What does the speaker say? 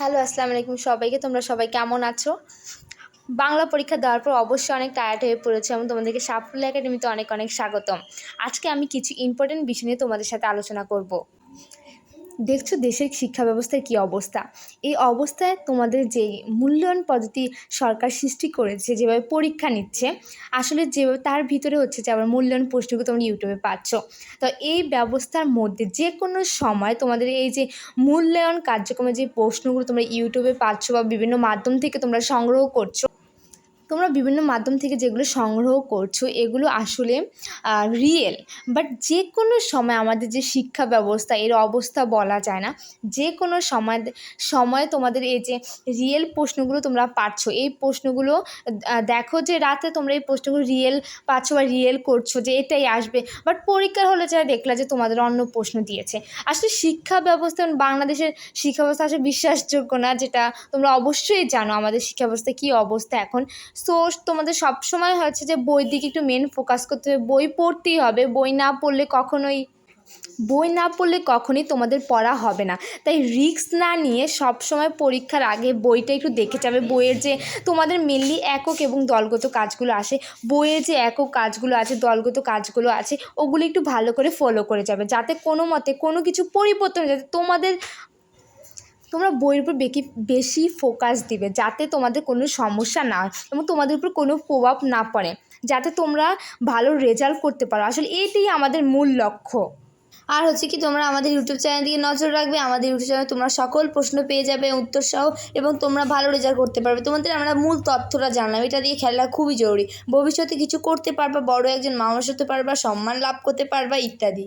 Hello, আসসালামু আলাইকুম সবাইকে। তোমরা সবাই কেমন আছো? বাংলা পরীক্ষা দেওয়ার পর অবশ্যই অনেক টায়ার্ড হয়ে পড়েছে এবং তোমাদেরকে সাফল্য একাডেমিতে অনেক অনেক স্বাগতম। আজকে আমি কিছু ইম্পর্টেন্ট বিষয় নিয়ে তোমাদের সাথে আলোচনা করব। দেখছ দেশের শিক্ষা ব্যবস্থার কী অবস্থা? এই অবস্থায় তোমাদের যে মূল্যায়ন পদ্ধতি সরকার সৃষ্টি করেছে, যেভাবে পরীক্ষা নিচ্ছে, আসলে যে তার ভিতরে হচ্ছে যে আবার মূল্যায়ন প্রশ্নগুলো তোমরা ইউটিউবে পাচ্ছ। তো এই ব্যবস্থার মধ্যে যে কোনো সময় তোমাদের এই যে মূল্যায়ন কার্যক্রমে যে প্রশ্নগুলো তোমরা ইউটিউবে পাচ্ছ বা বিভিন্ন মাধ্যম থেকে তোমরা সংগ্রহ করছ তোমরা বিভিন্ন মাধ্যম থেকে যেগুলো সংগ্রহ করছ, এগুলো আসলে রিয়েল বাট যে কোনো সময় আমাদের যে শিক্ষা ব্যবস্থা, এর অবস্থা বলা যায় না যে কোনো সময় সময় তোমাদের এই যে রিয়েল প্রশ্নগুলো তোমরা পাচ্ছ, এই প্রশ্নগুলো দেখো যে রাতে তোমরা এই প্রশ্নগুলো রিয়েল পাচ্ছ বা রিয়েল করছ যে এটাই আসবে। বাট পরীক্ষার হলে যারা দেখলা যে তোমাদের অন্য প্রশ্ন দিয়েছে। আসলে শিক্ষা ব্যবস্থা, বাংলাদেশের শিক্ষা ব্যবস্থা আসলে বিশ্বাসযোগ্য না, যেটা তোমরা অবশ্যই জানো আমাদের শিক্ষা ব্যবস্থা কী অবস্থা এখন। সো তোমাদের সবসময় হচ্ছে যে বই দিকে একটু মেন ফোকাস করতে হবে। বই পড়তেই হবে। বই না পড়লে কখনোই, বই না পড়লে কখনই তোমাদের পড়া হবে না। তাই রিস্ক না নিয়ে সবসময় পরীক্ষার আগে বইটা একটু দেখে যাবে। বইয়ের যে তোমাদের মেনলি একক এবং দলগত কাজগুলো আসে, বইয়ের যে একক কাজগুলো আছে, দলগত কাজগুলো আছে, ওগুলো একটু ভালো করে ফলো করে যাবে। যাতে কোনো মতে কোনো কিছু পরিবর্তন যাতে তোমাদের তোমরা বইয়ের উপর বেশি বেশি ফোকাস দিবে যাতে তোমাদের কোনো সমস্যা না হয় এবং তোমাদের উপর কোনো প্রভাব না পড়ে যাতে তোমরা ভালো রেজাল্ট করতে পারো। আসলে এইটাই আমাদের মূল লক্ষ্য। আর হচ্ছে কি তোমরা আমাদের ইউটিউব চ্যানেল দিকে নজর রাখবে আমাদের ইউটিউব চ্যানেলে তোমরা সকল প্রশ্ন পেয়ে যাবে উত্তর সহ এবং তোমরা ভালো রেজাল্ট করতে পারবে। তোমাদের আমরা মূল তথ্যটা জানলাম এটা দিয়ে খেলা খুবই জরুরি। ভবিষ্যতে কিছু করতে পারবা বড় একজন মানুষ হতে পারবা সম্মান লাভ করতে পারবা ইত্যাদি।